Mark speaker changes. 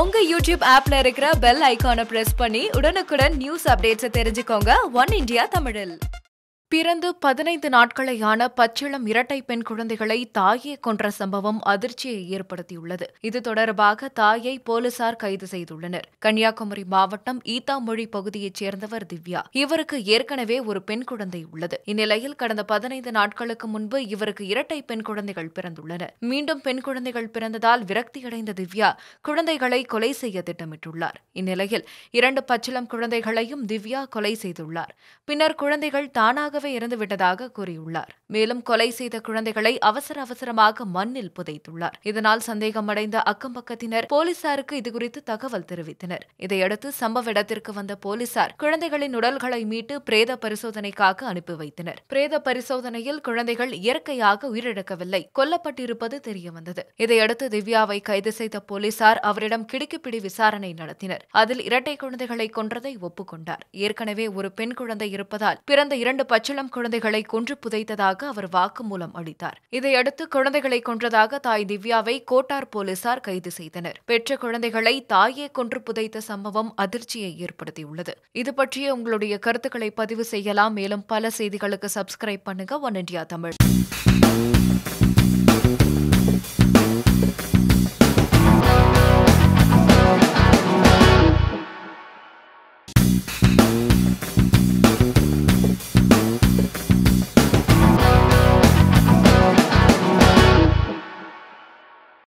Speaker 1: உங்க யூடியூப் ஆப்ல இருக்கிற பெல் ஐக்கானை பிரஸ் பண்ணி உடனுக்குடன் நியூஸ் அப்டேட்ஸை தெரிஞ்சுக்கோங்க. ஒன் இந்தியா தமிழில் பிறந்து பதினைந்து நாட்களையான பச்சிளம் இரட்டை பெண் குழந்தைகளை தாயே கொன்ற சம்பவம் அதிர்ச்சியை ஏற்படுத்தியுள்ளது. இது தொடர்பாக தாயை போலீசார் கைது செய்துள்ளனர். கன்னியாகுமரி மாவட்டம் ஈத்தாமொழி பகுதியைச் சேர்ந்தவர் திவ்யா. இவருக்கு ஏற்கனவே ஒரு பெண் குழந்தை உள்ளது. இந்நிலையில் கடந்த பதினைந்து நாட்களுக்கு முன்பு இவருக்கு இரட்டை பெண் குழந்தைகள் பிறந்துள்ளன. மீண்டும் பெண் குழந்தைகள் பிறந்ததால் விரக்தியடைந்த திவ்யா குழந்தைகளை கொலை செய்ய திட்டமிட்டுள்ளார். இந்நிலையில் இரண்டு பச்சிளம் குழந்தைகளையும் திவ்யா கொலை செய்துள்ளார். பின்னர் குழந்தைகள் தானாக தானாகவே இறந்துவிட்டதாக கூறியுள்ளார். மேலும் கொலை செய்த குழந்தைகளை அவசர அவசரமாக மண்ணில் புதைத்துள்ளார். இதனால் சந்தேகமடைந்த அக்கம்பக்கத்தினர் போலீசாருக்கு இதுகுறித்து தகவல் தெரிவித்தனர். இதையடுத்து சம்பவ இடத்திற்கு வந்த போலீசார் குழந்தைகளின் உடல்களை மீட்டு பிரேத பரிசோதனைக்காக அனுப்பி வைத்தனர். பிரேத பரிசோதனையில் குழந்தைகள் இயற்கையாக உயிரிழக்கவில்லை. கொல்லப்பட்டிருப்பது தெரியவந்தது. இதையடுத்து திவ்யாவை கைது செய்த போலீசார் அவரிடம் கிடுக்கிப்பிடி விசாரணை நடத்தினர். அதில் இரட்டை குழந்தைகளை கொன்றதை ஒப்புக்கொண்டார். ஏற்கனவே ஒரு பெண் குழந்தை இருப்பதால் பிறந்த இரண்டு பச்சிளம் குழந்தைகளை கொன்று புதைத்ததாக அவர் வாக்குமூலம் அளித்தார். இதையடுத்து குழந்தைகளை கொன்றதாக தாய் திவ்யாவை கோட்டார் போலீசார் கைது செய்தனர். பெற்ற குழந்தைகளை தாயே கொன்று புதைத்த சம்பவம் அதிர்ச்சியை ஏற்படுத்தியுள்ளது. இதுபற்றிய உங்களுடைய கருத்துக்களை பதிவு செய்யலாம். மேலும் பல செய்திகளுக்கு சப்ஸ்கிரைப் பண்ணுங்க. One India Tamil.